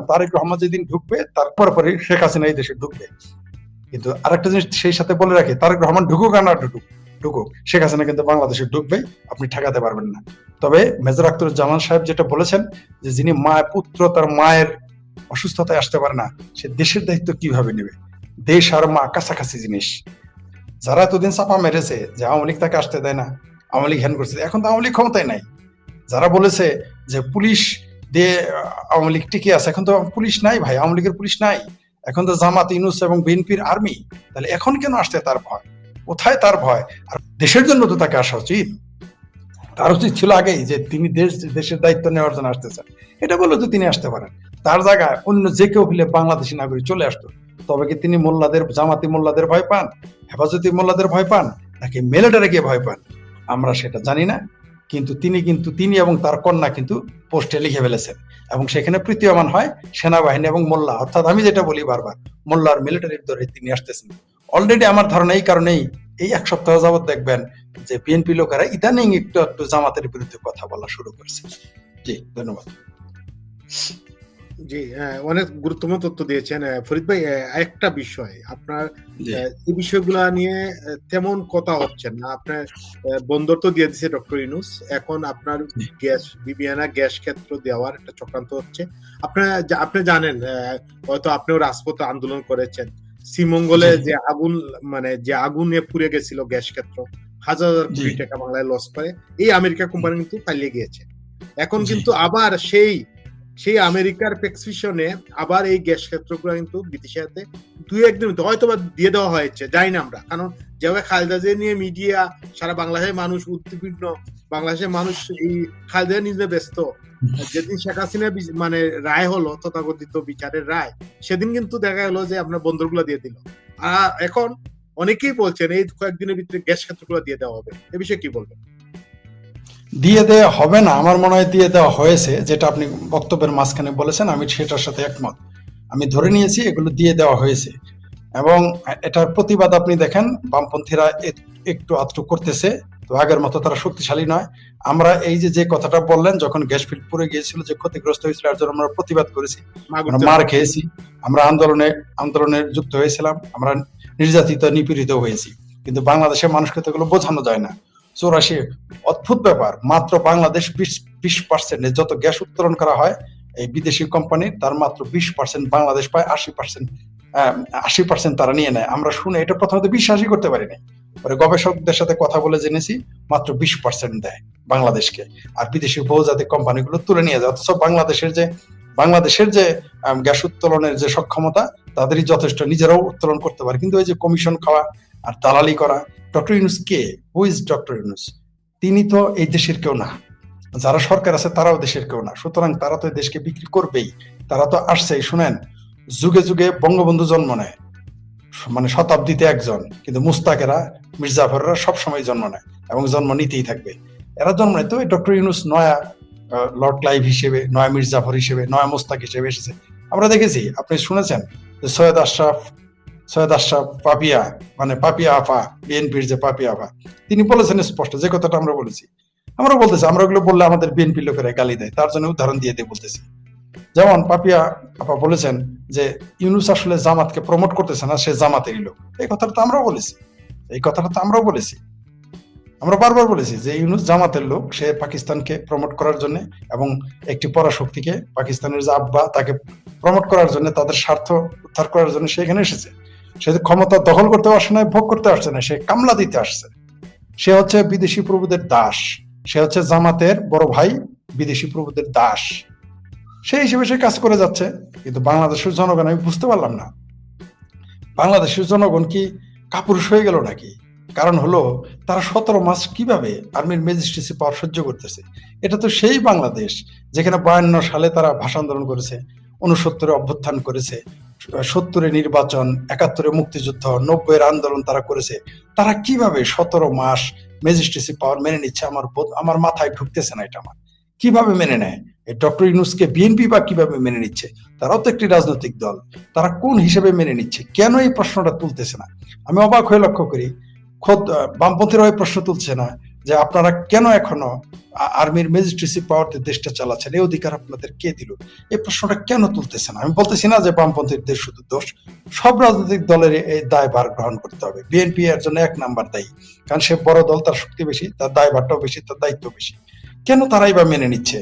তারেক রহমান যেদিন ঢুকবে, তারপর পরে শেখ হাসিনা এই দেশে ঢুকবে। কিন্তু আরেকটা জিনিস সেই সাথে বলে রাখি, তারেক রহমান ঢুকুক আর না ঢুকুক ঢুকুক। শেখ হাসিনা কিন্তু বাংলাদেশে ঢুকবে, আপনি ঠেকাতে পারবেন না। তবে মেজর আখতারুজ্জামান সাহেব যেটা বলেছেন, যে যিনি মা পুত্র, তার মায়ের অসুস্থতায় আসতে পারে না, সে দেশের দায়িত্ব কীভাবে নেবে? দেশ আর মা কাছাকাছি জিনিস। যারা এতদিন চাপা মেরেছে, যে আওয়ামী লীগ তাকে আসতে দেয় না, আওয়ামী লীগ হ্যান করছে, এখন তো আওয়ামী লীগ ক্ষমতায় নাই। যারা বলেছে যে পুলিশ দিয়ে আওয়ামী লীগ টিকে আছে। এখন তো পুলিশ নাই ভাই, আওয়ামী লীগের পুলিশ নাই। এখন তো জামাত ইনুস এবং বিএনপির আর্মি। তাহলে এখন কেন আসতে তার ভয়? কোথায় তার ভয়? আর দেশের জন্য তো তাকে আসা উচিত। তার উচিত ছিল আগেই যে তিনি দেশ, দেশের দায়িত্ব নেওয়ার জন্য আসতেছেন। এটা বলে তো তিনি আসতে পারেন। তার জায়গায় অন্য যে কেউ হলে বাংলাদেশি নাগরিক চলে আসতো। তবে কি তিনি মোল্লাদের, জামাতি মোল্লাদের ভয় পান? হেফাজতি মোল্লাদের ভয় পান? নাকি মেলেটারে গিয়ে ভয় পান? আমরা সেটা জানি না। কিন্তু তিনি কিন্তু, তিনি এবং তার কন্যা কিন্তু পোস্টে লিখে ফেলেছেন। এবং সেখানে প্রতীয়মান হয় সেনাবাহিনী এবং মোল্লা। অর্থাৎ আমি যেটা বলি বারবার, মোল্লার মিলিটারির দরে তিনি আসতেছেন। অলরেডি আমার ধারণা এই কারণেই এই এক সপ্তাহ যাবৎ দেখবেন যে বিএনপি লোকেরা ইদানিং একটু একটু জামাতের বিরুদ্ধে কথা বলা শুরু করছে। জি, ধন্যবাদ। জি হ্যাঁ, অনেক গুরুত্বপূর্ণ তথ্য দিয়েছেন ফরিদ ভাই একটা বিষয় আপনার এই বিষয়গুলা নিয়ে তেমন কথা হচ্ছে না। আপনার বন্দর তো দিয়ে ডক্টর ইনুস এখন আপনার গ্যাস বিবিয়ানা গ্যাস ক্ষেত্র দেওয়ার একটা চক্রান্ত হচ্ছে। আপনার আপনি জানেন হয়তো আপনিও রাজপথে আন্দোলন করেছেন। শ্রীমঙ্গলে যে আগুন মানে যে আগুনে পুড়ে গেছিল গ্যাস ক্ষেত্র হাজার হাজার। কোটি টাকা বাংলায় লস করে এই আমেরিকা কোম্পানি কিন্তু পালিয়ে গিয়েছে। এখন কিন্তু আবার সেই সেই আমেরিকার প্রেসক্রিপশনে আবার এই গ্যাস ক্ষেত্রগুলো কিন্তু ব্রিটিশ হাতে দুই একদিন হয়তো বা দিয়ে দেওয়া হয়েছে, জানি না আমরা। কারণ যেভাবে খালেদা নিয়ে মিডিয়া সারা বাংলাদেশের মানুষ উদ্বিগ্ন, বাংলাদেশের মানুষ এই খালেদা নিজে ব্যস্ত। যেদিন শেখ হাসিনা মানে রায় হলো, তথাকথিত বিচারের রায়, সেদিন কিন্তু দেখা গেলো যে আপনার বন্দরগুলো দিয়ে দিল। আর এখন অনেকেই বলছেন, এই কয়েকদিনের ভিতরে গ্যাস ক্ষেত্রগুলো দিয়ে দেওয়া হবে। এ বিষয়ে কি বলবেন? দিয়ে দেওয়া হবে না। আমার মনে হয় দিয়ে দেওয়া হয়েছে যেটা আপনি বক্তব্যের মাঝখানে বলেছেন আমি সেটার সাথে একমত। আমি ধরে নিয়েছি এগুলো দিয়ে দেওয়া হয়েছে। এবং এটার প্রতিবাদ আপনি দেখেন বামপন্থীরা একটু আধটু করতেছে তো আগের মতো তারা শক্তিশালী নয়। আমরা এই যে যে কথাটা বললেন যখন গ্যাস ফিল্ড পুড়ে গিয়েছিল যে ক্ষতিগ্রস্ত হয়েছিল এর জন্য আমরা প্রতিবাদ করেছি। আমরা মার খেয়েছি আমরা আন্দোলনে আন্দোলনে যুক্ত হয়েছিলাম আমরা নির্যাতিত নিপীড়িত হয়েছি। কিন্তু বাংলাদেশের মানুষকে তো এগুলো বোঝানো যায় না। চৌরাশি, অদ্ভুত ব্যাপার। মাত্র বাংলাদেশ বিশ বিশ পার্সেন্ট যত গ্যাস উত্তোলন করা হয়, এই বিদেশি কোম্পানি তার মাত্র বিশ পার্সেন্ট বাংলাদেশ পায়, আশি পার্সেন্ট আশি পার্সেন্ট তারা নিয়ে নেয়। আমরা শুনে এটা প্রথমত বিশ্বাসই করতে পারি নাই পরে গবেষকদের সাথে কথা বলে জেনেছি, মাত্র বিশ পার্সেন্ট দেয় বাংলাদেশকে। আর বিদেশি বহুজাতিক কোম্পানিগুলো তুলে নিয়ে যায়। অথচ বাংলাদেশের যে বাংলাদেশের যে গ্যাস উত্তোলনের যে সক্ষমতা, তাদেরই যথেষ্ট। নিজেরাও উত্তোলন করতে পারে। কিন্তু ওই যে কমিশন খাওয়া আর দালালি করা। Doctor Yunus K? Who is doctor Yunus? তিনি তো এই দেশের কেউ না। যারা সরকার আছে, তারাও দেশের কেউ না। সুতরাং তারা তো দেশকে বিক্রি করবেই। তারা তো আসছেই, শুনেন, যুগে যুগে বঙ্গবন্ধু জন্ম নেয়। মানে শতাব্দীতে একজন। কিন্তু মুস্তাকেরা, মির্জাফররা সবসময় জন্ম নেয় এবং জন্ম নিতেই থাকবে। এরা জন্ম নেয় তো ডক্টর ইউনুস নয়া লর্ড ক্লাইভ হিসেবে, নয়া মির্জাফর হিসেবে, নয়া মুস্তাক হিসেবে এসেছে। আমরা দেখেছি, আপনি শুনেছেন সৈয়দ আশরাফ পাপিয়া মানে পাপিয়া আফা, বিএনপির যে পাপিয়া আফা, তিনি বলেছেন স্পষ্ট, যে কথাটা আমরা বলেছি। আমরা বলতেছি, আমরা ওগুলো বললে আমাদের লোকেরা গালি দেয়, তার জন্য উদাহরণ দিয়ে দিয়ে বলতেছি। যেমন পাপিয়া আপা বলেছেন যে, ইউনুস আসলে জামাতকে প্রমোট করতেছে না, সে জামাতেরই লোক। এই কথাটা তো আমরাও বলেছি। এই কথাটা তো আমরাও বলেছি। আমরা বারবার বলেছি যে, ইউনুস জামাতের লোক, সে পাকিস্তানকে প্রমোট করার জন্য এবং একটি পরাশক্তিকে পাকিস্তানের যে আব্বা, তাকে প্রমোট করার জন্য, তাদের স্বার্থ উদ্ধার করার জন্য সে এখানে এসেছে। সে ক্ষমতা দখল করতে আসছে না, ভোগ করতে আসছে না, সে কামলা দিতে আসছে। সে হচ্ছে বিদেশি প্রভুদের দাস। সে হচ্ছে জামাতের বড় ভাই, বিদেশি প্রভুদের দাস। সেই হিসেবে সে কাজ করে যাচ্ছে, কিন্তু বাংলাদেশের জনগণ, আমি বুঝতে পারলাম না। বাংলাদেশের জনগণ কি কাপুরুষ হয়ে গেল নাকি? কারণ হলো, তারা সতেরো মাস কীভাবে আর্মির ম্যাজিস্ট্রেসি পাওয়ার সহ্য করতেছে? এটা তো সেই বাংলাদেশ, যেখানে বায়ান্ন সালে তারা ভাষা আন্দোলন করেছে উনসত্তরে অভ্যুত্থান করেছে সত্তরে নির্বাচন একাত্তরে মুক্তিযুদ্ধ নব্বইয়ের আন্দোলন তারা করেছে। তারা কীভাবে সতেরো মাস ম্যাজিস্ট্রেসি পাওয়ার মেনে নিচ্ছে? আমার আমার মাথায় ঢুকতেছে না এটা আমার। কীভাবে মেনে নেয়? এই ডক্টর ইউনুসকে বিএনপি বা কীভাবে মেনে নিচ্ছে? তারাও তো একটি রাজনৈতিক দল। তারা কোন হিসেবে মেনে নিচ্ছে? কেন এই প্রশ্নটা তুলতেছে না? আমি অবাক হয়ে লক্ষ্য করি খোদ আহ, বামপন্থীরা এই প্রশ্ন তুলছে না। যে আপনারা কেন এখনও আর্মির ম্যাজিস্ট্রেসি পাওয়ারতে দেশটা চালাচ্ছেন? এই অধিকার আপনাদের কে দিল? এই প্রশ্নটা কেন তুলতেছেন? আমি বলতেছি না যে বামপন্থীদের শুধু দোষ। সব রাজনৈতিক দলের এই দায়ভার গ্রহণ করতে হবে। বিএনপি এর জন্য এক নাম্বার দায়ী। কারণ সে বড় দল, তার শক্তি বেশি, তার দায়ভারটাও বেশি, তার দায়িত্ব বেশি। কেন তারাই বা মেনে নিচ্ছে?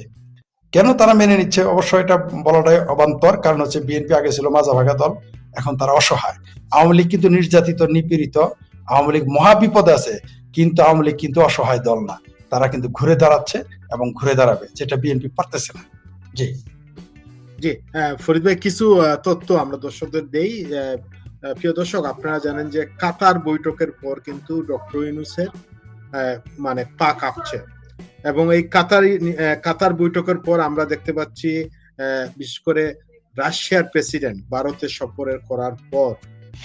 কেন তারা মেনে নিচ্ছে? অবশ্য এটা বলাটাই অবান্তর। কারণ হচ্ছে বিএনপি আগে ছিল মাজা ভাগা দল, এখন তারা অসহায়। আওয়ামী লীগ কিন্তু নির্যাতিত, নিপীড়িত। আওয়ামী লীগ মহা বিপদে আছে। কিন্তু আওয়ামী লীগ কিন্তু অসহায় দল না। তারা কিন্তু ঘুরে দাঁড়াচ্ছে এবং ঘুরে দাঁড়াবে, যেটা বিএনপি পারতেছে না। জি। জি ফরিদ ভাই, কিছু তথ্য আমরা দর্শকদের দেই। প্রিয় দর্শক, আপনারা জানেন যে কাতার বৈঠকের পর কিন্তু ডক্টর ইউনুসের মানে পা কাঁপছে। এবং এই কাতার কাতার বৈঠকের পর আমরা দেখতে পাচ্ছি বিশেষ করে রাশিয়ার প্রেসিডেন্ট ভারতে সফরের করার পর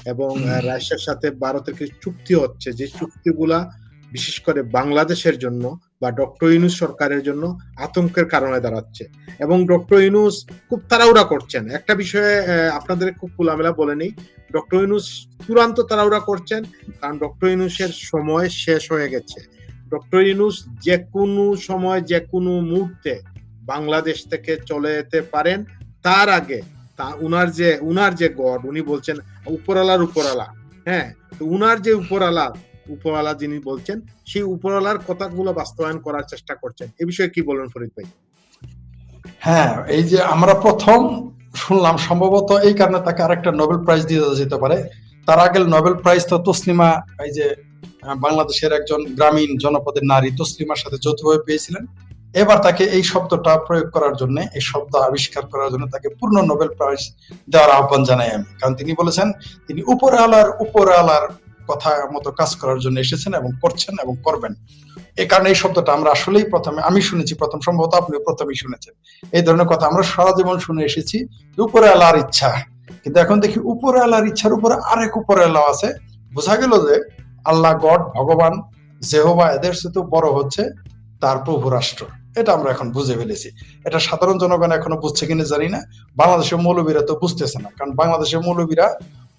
এবং রাশিয়ার সাথে ভারতের কিছু চুক্তি হচ্ছে। যে চুক্তিগুলা বিশেষ করে বাংলাদেশের জন্য বা ডক্টর ইউনুস সরকারের জন্য আতঙ্কের কারণে দাঁড়াচ্ছে। এবং ডক্টর ইউনুস খুব তাড়াহুড়া করছেন। একটা বিষয়ে আপনাদের খুব খোলামেলা বলে নেই। ডক্টর ইউনুস চূড়ান্ত তাড়াহুড়া করছেন কারণ ডক্টর ইউনুসের সময় শেষ হয়ে গেছে। ডক্টর ইউনুস যে কোনো সময় যে কোনো মুহূর্তে বাংলাদেশ থেকে চলে যেতে পারেন। তার আগে তা উনার যে উনার যে গড, উনি বলছেন উপরালার উপরালা হ্যাঁ তো উনার যে উপরালা উপরালা যিনি বলছেন, সেই উপরালার কথাগুলো বাস্তবায়ন করার চেষ্টা করছেন। এ বিষয়ে কি বলবেন ফরিদ ভাই? হ্যাঁ এই যে আমরা প্রথম শুনলাম সম্ভবত এই কারণে তাকে আরেকটা নোবেল প্রাইজ দিয়ে যেতে পারে। তার আগে নোবেল প্রাইজ তো তসলিমা, এই যে, বাংলাদেশের একজন গ্রামীণ জনপদের নারী তসলিমার সাথে যৌথভাবে পেয়েছিলেন। এবার তাকে এই শব্দটা প্রয়োগ করার জন্য, এই শব্দ আবিষ্কার করার জন্য তাকে পূর্ণ নোবেল প্রাইজ দেওয়ার আহ্বান জানাই আমি। কারণ তিনি বলেছেন, তিনি উপরে আলার উপরে আলার কথা মতো কাজ করার জন্য এসেছেন এবং করছেন এবং করবেন। এই কারণে এই শব্দটা আমরা আসলেই প্রথমে, আমি শুনেছি, প্রথম সম্ভবত আপনি প্রথমেই শুনেছেন। এই ধরনের কথা আমরা সারা জীবন শুনে এসেছি উপরে আলার ইচ্ছা। কিন্তু এখন দেখি উপরে আল্লাহর ইচ্ছার উপরে আরেক উপরে আল্লাহ আছে। বোঝা গেল যে আল্লাহ গড, ভগবান জেহোবা এদের সাথে বড় হচ্ছে তার প্রভু রাষ্ট্র এটা আমরা এখন বুঝে ফেলেছি। এটা সাধারণ জনগণ এখনও বুঝছে কিনা জানি না। বাংলাদেশের মৌলবীরা তো বুঝতেছে না। কারণ বাংলাদেশের মৌলবীরা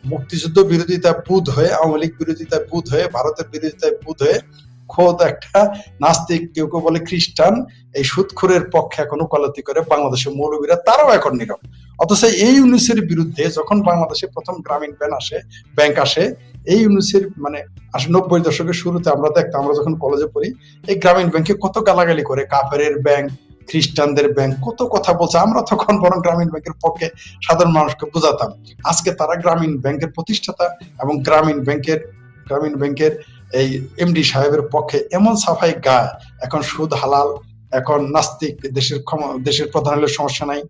মুক্তিযুদ্ধ বিরোধিতা বুধ হয়ে, আওয়ামী লীগ বিরোধিতায় বুধ হয়ে, ভারতের বিরোধিতায় বুধ হয়ে খোদ একটা নাস্তিক, কেউ কেউ বলে খ্রিস্টান, এই সুদখোরের পক্ষে এখন ওকালতি করে বাংলাদেশের মৌলবীরা, তারাও এখন নীরব। অথচ এই ইউনিসের বিরুদ্ধে যখন বাংলাদেশে প্রথম গ্রামীণ ব্যাংক আসে ব্যাংক আসে, এই ইউনিসের মানে নব্বই দশকের শুরুতে আমরা দেখতাম, আমরা যখন কলেজে পড়ি, এই গ্রামীণ ব্যাংকে কত গালাগালি করে, কাফের ব্যাংক, খ্রিস্টানদের ব্যাংক, কত কথা বলছে। আমরা তখন বরং গ্রামীণ ব্যাংকের পক্ষে সাধারণ মানুষকে বোঝাতাম। আজকে তারা গ্রামীণ ব্যাংকের প্রতিষ্ঠাতা এবং গ্রামীণ ব্যাংকের গ্রামীণ ব্যাংকের এই এমডি সাহেবের পক্ষে এমন সাফাই গায়, এখন সুদ হালাল এখন নাস্তিক দেশের দেশের প্রধান হলে সমস্যা নাই।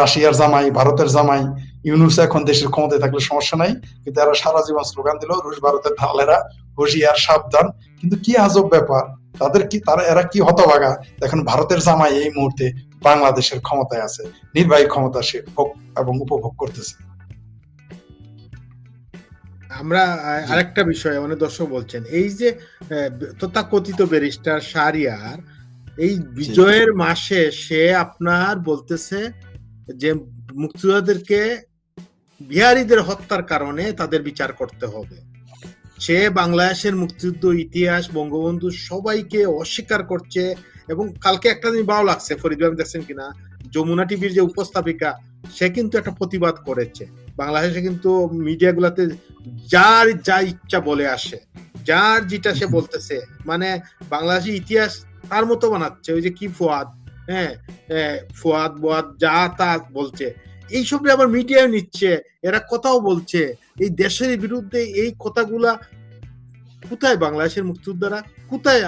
রাশিয়ার জামাই, ভারতের জামাই, ইউনুস এখন দেশের ক্ষমতায় থাকলে সমস্যা নাই। কিন্তু এরা সারা জীবন স্লোগান দিল, রুশ ভারতের ঢালেরা, হুঁশিয়ার, সাবধান। কিন্তু কি আজব ব্যাপার, তাদের কি, তারা, এরা কি হতভাগা? এখন ভারতের জামাই এই মুহূর্তে বাংলাদেশের ক্ষমতায় আছে, নির্বাহী ক্ষমতা সে ভোগ এবং উপভোগ করতেছে। আমরা আরেকটা বিষয় অনেক দর্শক বলছেন, এই যে তথাকথিত ব্যারিস্টার শাহরিয়ার এই বিজয়ের মাসে সে আপনার বলতেছে যে মুক্তিযোদ্ধাদেরকে বিহারীদের হত্যার কারণে তাদের বিচার করতে হবে। সে বাংলাদেশের মুক্তিযুদ্ধ ইতিহাস বঙ্গবন্ধু সবাইকে অস্বীকার করছে এবং কালকে একটা জিনিস ভালো লাগছে ফরিদ ভাই, দেখছেন কিনা? যমুনা টিভির যে উপস্থাপিকা সে কিন্তু একটা প্রতিবাদ করেছে। বাংলাদেশে কিন্তু মিডিয়া গুলাতে যার যা ইচ্ছা বলে আসে। যার যেটা সে বলতেছে মানে বাংলাদেশের ইতিহাস তার মতো বানাচ্ছে, ওই যে কি ফোয়াদ? হ্যাঁ ফোয়াদ, বোয়াদ, যা তা বলছে। এইসব আবার মিডিয়ায় নিচ্ছে, এরা কথাও বলছে। এই দেশের বিরুদ্ধে এই কথাগুলা কোথায় বাংলাদেশের মুক্তিযোদ্ধারা? কোথায়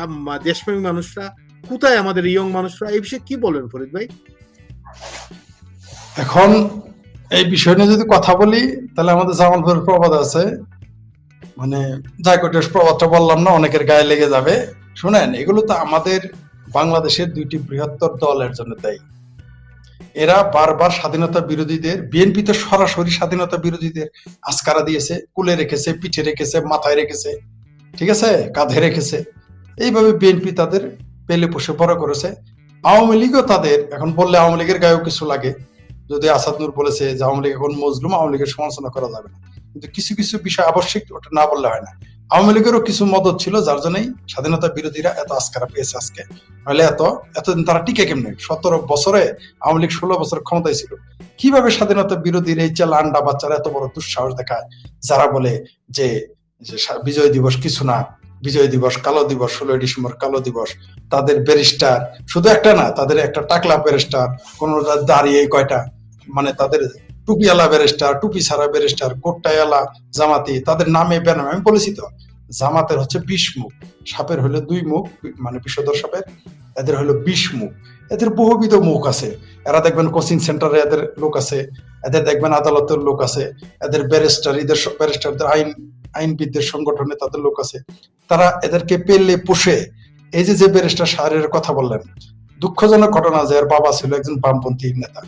দেশপ্রেমী মানুষরা? কোথায় আমাদের ইয়ং মানুষরা? এই বিষয়ে কি বলবেন ফরিদ ভাই? এখন এই বিষয় নিয়ে যদি কথা বলি, তাহলে আমাদের জামালপুরের প্রবাদ আছে। মানে জায়কটের প্রবাদটা বললাম না, অনেকের গায়ে লেগে যাবে। শুনেন, এগুলো তো আমাদের বাংলাদেশের দুইটি বৃহত্তর দলের জন্য দায়ী। এরা বারবার স্বাধীনতা বিরোধীদের, বিএনপি তো সরাসরি স্বাধীনতা বিরোধীদের আস্কারা দিয়েছে, কুলে রেখেছে, পিঠে রেখেছে, মাথায় রেখেছে, ঠিক আছে? কাঁধে রেখেছে। এইভাবে বিএনপি তাদের পেলে পুষে বড় করেছে। আওয়ামী লীগও তাদের, এখন বললে আওয়ামী লীগের গায়েও কিছু লাগে। যদি আসাদ নূর বলেছে যে আওয়ামী লীগ এখন মজলুম, আওয়ামী লীগের সমালোচনা করা যাবে না। কিন্তু কিছু কিছু বিষয় আবশ্যিক, ওটা না বললে হয় না। আওয়ামী লীগেরও কিছু মদত ছিল, যার জন্যই স্বাধীনতা বিরোধীরা এত আস্কারা পেয়েছে আজকে। নাহলে এত, এতদিন তারা টিকে কেমনে? সতেরো বছরে আওয়ামী লীগ ষোলো বছর ক্ষমতায় ছিল। কীভাবে স্বাধীনতা বিরোধীর এই চেলা আন্ডা বাচ্চারা এত বড় দুঃসাহস দেখায়? যারা বলে যে বিজয় দিবস কিছু না, বিজয় দিবস, কালো দিবস, ষোলোই ডিসেম্বর, কালো দিবস, তাদের ব্যারিস্টার, শুধু একটা না, তাদের একটা টাকলা ব্যারিস্টার, কোন দাঁড়িয়ে কয়টা মানে তাদের টুপিওয়ালা ব্যারিস্টার, টুপি ছাড়া ব্যারিস্টার কোট্টাওয়ালা জামাতি, তাদের নামে বেনামে আমি বলেছি তো, জামাতের হচ্ছে বিশ মুখ, সাপের হলো দুই মুখ মানে বিষধর সাপের, এদের হলো বিশ মুখ, এদের বহুবিধ মুখ আছে, এরা দেখবেন কোচিং সেন্টারে এদের লোক আছে, এদের দেখবেন আদালতের লোক আছে, এদের ব্যারিস্টার এদের ব্যারিস্টারদের আইন, আইনবিদদের সংগঠনে তাদের লোক আছে, তারা এদেরকে পেলে পোষে, এই যে যে ব্যারিস্টার সারের কথা বললেন, দুঃখজনক ঘটনা যে এর বাবা ছিল একজন বামপন্থী নেতা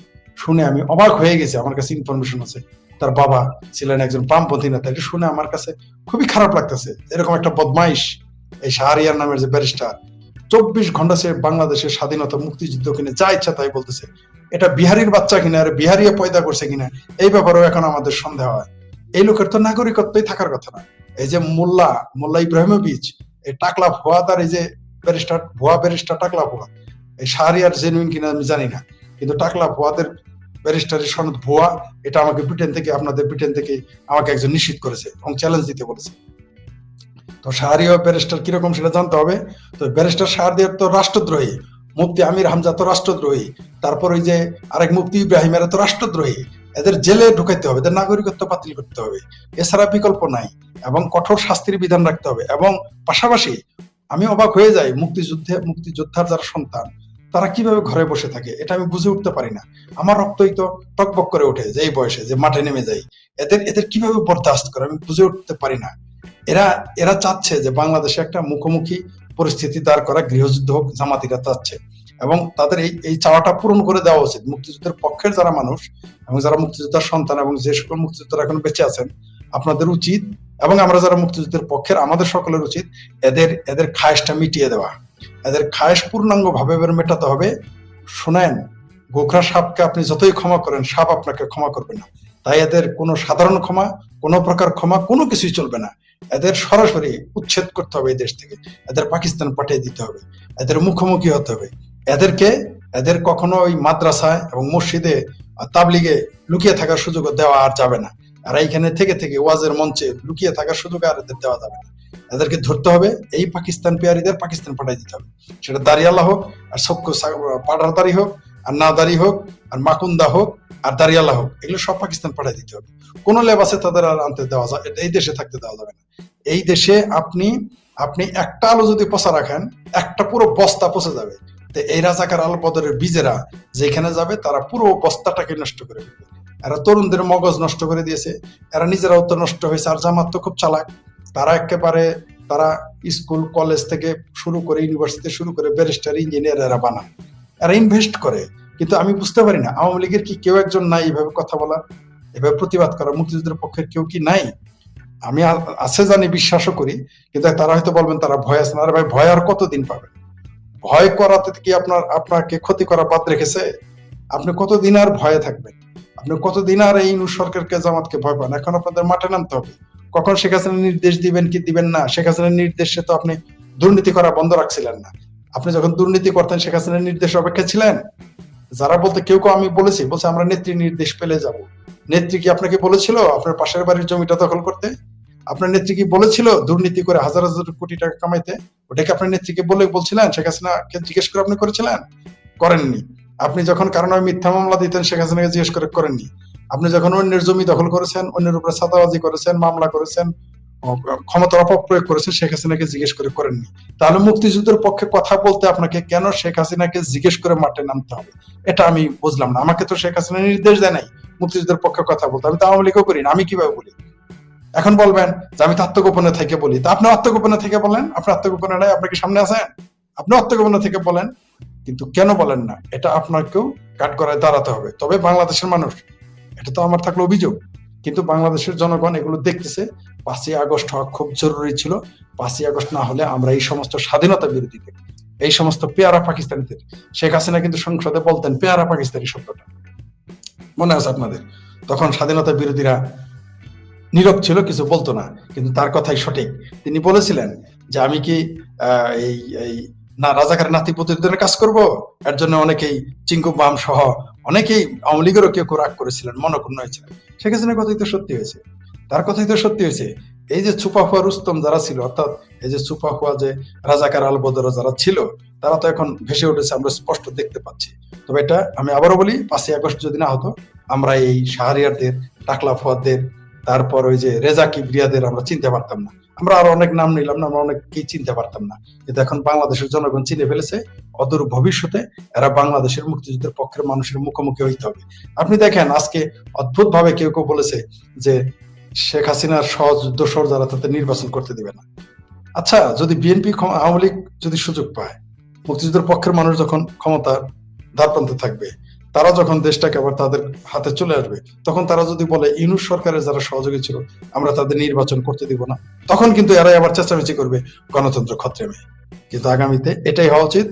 শুনে আমি অবাক হয়ে গেছি, আমার কাছে ইনফরমেশন আছে। তার বাবা ছিলেন একজন বামপন্থী নেতা, এটা শুনে আমার কাছে খুবই খারাপ লাগতেছে। এরকম একটা বদমাইশ, এই শাহরিয়ার নামের যে ব্যারিস্টার চব্বিশ ঘণ্টা সে বাংলাদেশের স্বাধীনতা মুক্তিযুদ্ধ কিনে যা ইচ্ছা তাই বলতেছে। এটা বিহারির বাচ্চা কিনা, আর বিহারিয়ে পয়দা করছে কিনা, এই ব্যাপারেও এখন আমাদের সন্দেহ হয়। এই লোকের তো নাগরিকত্বই থাকার কথা না। এই যে মোল্লা মোল্লা ইব্রাহিমোভিচ, এই টাকলা ভুয়া তার এই যে ব্যারিস্টার ভুয়া ব্যারিস্টার টাকলা ভুয়া, এই শাহরিয়ার জেনুইন কিনা আমি জানি না। কিন্তু টাকলা ভুয়াদের ব্যারিস্টারের সনদ ভুয়া, এটা আমাকে ব্রিটেন থেকে, আপনাদের ব্রিটেন থেকে আমাকে একজন নিশ্চিত করেছে এবং চ্যালেঞ্জ দিতে বলেছে। তো শাহরিয়া ব্যারিস্টার কীরকম সেটা জানতে হবে। তো ব্যারিস্টার শাহরিয়ার তো রাষ্ট্রদ্রোহী, মুফতি আমির হামজা তো রাষ্ট্রদ্রোহী, তারপর ওই যে আরেক মুফতি ইব্রাহিম এরা তো রাষ্ট্রদ্রোহী। এদের জেলে ঢুকাইতে হবে, এদের নাগরিকত্ব বাতিল করতে হবে। এছাড়া বিকল্প নাই এবং কঠোর শাস্তির বিধান রাখতে হবে এবং পাশাপাশি আমি অবাক হয়ে যাই মুক্তিযুদ্ধে, মুক্তিযোদ্ধার যারা সন্তান তারা কীভাবে ঘরে বসে থাকে, এটা আমি বুঝে উঠতে পারি না। আমার রক্তই তো টকবক করে ওঠে যে বয়সে, যে মাঠে নেমে যাই এদের এদের কীভাবে বরদাস্ত করে আমি বুঝে উঠতে পারি না। এরা এরা চাচ্ছে যে বাংলাদেশে একটা মুখোমুখি পরিস্থিতি দাঁড় করা, গৃহযুদ্ধ হোক, জামাতিরা চাচ্ছে। এবং তাদের এই এই চাওয়াটা পূরণ করে দেওয়া উচিত। মুক্তিযুদ্ধের পক্ষের যারা মানুষ এবং যারা মুক্তিযোদ্ধার সন্তান এবং যে সকল মুক্তিযোদ্ধারা এখন বেঁচে আছেন, আপনাদের উচিত এবং আমরা যারা মুক্তিযুদ্ধের পক্ষের, আমাদের সকলের উচিত এদের এদের খায়েশটা মিটিয়ে দেওয়া। এদের খায়েশ এবার মেটাতে হবে। শোনেন, গোখরা সাপকে আপনি যতই ক্ষমা করেন, সাপ আপনাকে ক্ষমা করবে না। তাই এদের কোনো সাধারণ ক্ষমা, কোনো প্রকার ক্ষমা, কোনো কিছুই চলবে না। এদের সরাসরি উচ্ছেদ করতে হবে এই দেশ থেকে। এদের পাকিস্তান পাঠিয়ে দিতে হবে। এদের মুখোমুখি হতে হবে। এদেরকে, এদের কখনো ওই মাদ্রাসায় এবং মসজিদে, তাবলিগে লুকিয়ে থাকার সুযোগ দেওয়া আর যাবে না। আর এইখানে থেকে থেকে ওয়াজের মঞ্চে লুকিয়ে থাকার সুযোগ আর এদের দেওয়া যাবে না। এদেরকে ধরতে হবে, এই পাকিস্তান পেয়ারিদের পাকিস্তান পাঠিয়ে দিতে হবে। সেটা দাঁড়িয়ালা হোক, আর সক্য পাড়ারদারি হোক, আর না দাড়ি হোক, আর মাকুন্দা হোক, আর দাঁড়িয়ালা হোক, এগুলো সব পাকিস্তান পাঠিয়ে দিতে হবে। কোন লেবাসে তাদের আর আনতে দেওয়া যায়, এই দেশে থাকতে দেওয়া যাবে না। এই দেশে আপনি আপনি একটা আলো যদি পচা রাখেন, একটা পুরো বস্তা পচে যাবে। তো এই রাজাকার আল বদরের বীজেরা যেখানে যাবে, তারা পুরো বস্তাটাকে নষ্ট করে ফেলবে। এরা তরুণদের মগজ নষ্ট করে দিয়েছে, এরা নিজেরাও তো নষ্ট হয়েছে, আর জামাত তো খুব চালাক। তারা একেবারে, তারা স্কুল, কলেজ থেকে শুরু করে ইউনিভার্সিটি শুরু করে ব্যারিস্টার, ইঞ্জিনিয়ার এরা বানায়। এরা ইনভেস্ট করে। কিন্তু আমি বুঝতে পারি না, আওয়ামী লীগের কি কেউ একজন নাই এভাবে কথা বলা এভাবে প্রতিবাদ করা মুক্তিযুদ্ধের পক্ষের কেউ কি নাই? আমি আছে জানি, বিশ্বাসও করি, কিন্তু তারা হয়তো বলবেন তারা ভয় আছে না। ভাই, ভয় আর কতদিন পাবেন ভয় করাতে কি আপনার, আপনাকে ক্ষতি করা বাদ রেখেছে? আপনি কতদিন আর ভয়ে থাকবেন? আপনি কতদিন আর এই ইনু সরকারকে, জামাতকে ভয় পান? এখন আপনাদের মাঠে নামতে হবে। কখন শেখ হাসিনা নির্দেশ দিবেন কি দিবেন না? শেখ হাসিনার নির্দেশে তো আপনি দুর্নীতি করা বন্ধ রাখছিলেন না। আপনি যখন দুর্নীতি করতেন, শেখ হাসিনার নির্দেশ অপেক্ষা ছিলেন? যারা বলতে, কেউ কেউ আমি বলেছি, বলছে আমরা নেত্রী নির্দেশ পেলে যাব। নেত্রী কি আপনাকে বলেছিল আপনার পাশের বাড়ির জমিটা দখল করতে? আপনার নেত্রী কি বলেছিল দুর্নীতি করে হাজার হাজার কোটি টাকা কামাইতে? ওটাকে আপনার নেত্রীকে বলে বলছিলেন, শেখ হাসিনাকে জিজ্ঞেস করে আপনি করেছিলেন? করেননি। আপনি যখন কারণ মিথ্যা মামলা দিতেন, শেখ হাসিনাকে জিজ্ঞেস করে করেননি। আপনি যখন অন্যের জমি দখল করেছেন, অন্যের উপরে ছাতাবাজি করেছেন, মামলা করেছেন ক্ষমতার অপপ্রয়োগ করেছেন, শেখ হাসিনাকে জিজ্ঞেস করে করেননি। তাহলে মুক্তিযুদ্ধের পক্ষে কথা বলতে আপনাকে কেন শেখ হাসিনাকে জিজ্ঞেস করে মাঠে নামতে হবে? এটা আমি বুঝলাম না। আমাকে তো শেখ হাসিনা নির্দেশ দেয় নাই মুক্তিযুদ্ধের পক্ষে কথা বলতে। আমি তো আওয়ামী লীগও করি না, আমি কীভাবে বলি? এখন বলবেন যে আমি তো আত্মগোপনে থেকে বলি। তা আপনি আত্মগোপনে থেকে বলেন? আপনি আত্মগোপনে নাই, আপনি কি সামনে আছেন? আপনি আত্মগোপনে থেকে বলেন। কিন্তু কেন বলেন না? এটা আপনাকেও করায় দাঁড়াতে হবে। তবে বাংলাদেশের মানুষ, এটা তো আমার থাকলে অভিযোগ, কিন্তু বাংলাদেশের জনগণ এগুলো দেখতেছে। পাঁচই আগস্ট হওয়া খুব জরুরি ছিল। পাঁচই আগস্ট না হলে আমরা এই সমস্ত স্বাধীনতা বিরোধীদের এই সমস্ত পেয়ারা পাকিস্তানিদের, শেখ হাসিনা কিন্তু সংসদে বলতেন পেয়ারা পাকিস্তানি শব্দটা। মনে আছে আপনাদের? তখন স্বাধীনতা বিরোধীরা নীরব ছিল, কিছু বলতো না, কিন্তু তার কথাই সঠিক। তিনি বলেছিলেন যে আমি কি এই না রাজাকারের নাতি প্রতিদিনের কাজ করব? এর জন্য অনেকেই চিঙ্কু বাম সহ অনেকেই আওয়ামী লীগেরও কেউ রাগ করেছিলেন, মনক্ষুণ্ণ হয়েছিলেন শেখ কথাই তো সত্যি হয়েছে। তার কথাই তো সত্যি হয়েছে। এই যে চুপাফুয়া রুস্তম যারা ছিল, অর্থাৎ এই যে চুপাফুয়া যে রাজাকার আলবদর যারা ছিল, তারা তো এখন ভেসে উঠেছে, আমরা স্পষ্ট দেখতে পাচ্ছি। তবে এটা আমি আবারও বলি, পাঁচই আগস্ট যদি না হতো, আমরা এই শাহরিয়ারদের, টাকলা ফুয়াদের তারপর ওই যে রেজা কিবরিয়াদের আমরা চিনতে পারতাম না। আমরা আরও অনেক নাম নিলাম না, আমরা অনেককেই চিনতে পারতাম না। কিন্তু এখন বাংলাদেশের জনগণ চিনে ফেলেছে, অদূর ভবিষ্যতে এরা বাংলাদেশের মুক্তিযুদ্ধের পক্ষের মানুষের মুখোমুখি হইতে হবে। আপনি দেখেন, আজকে অদ্ভুত ভাবে কেউ কেউ বলেছে যে শেখ হাসিনার সহজ দোসর যারা তাতে নির্বাচন করতে দিবে না। আচ্ছা যদি বিএনপি আওয়ামী লীগ যদি সুযোগ পায়, মুক্তিযুদ্ধের পক্ষের মানুষ যখন ক্ষমতার দ্বারপ্রান্তে থাকবে তারা যখন দেশটাকে আবার তাদের হাতে চলে আসবে, তখন তারা যদি বলে ইউনুস সরকারের যারা সহযোগী ছিল, আমরা তাদের নির্বাচন করতে দিব না, তখন কিন্তু এরাই আবার চেঁচামেচি করবে গণতন্ত্র ক্ষত্রেমে কিন্তু আগামীতে এটাই হওয়া উচিত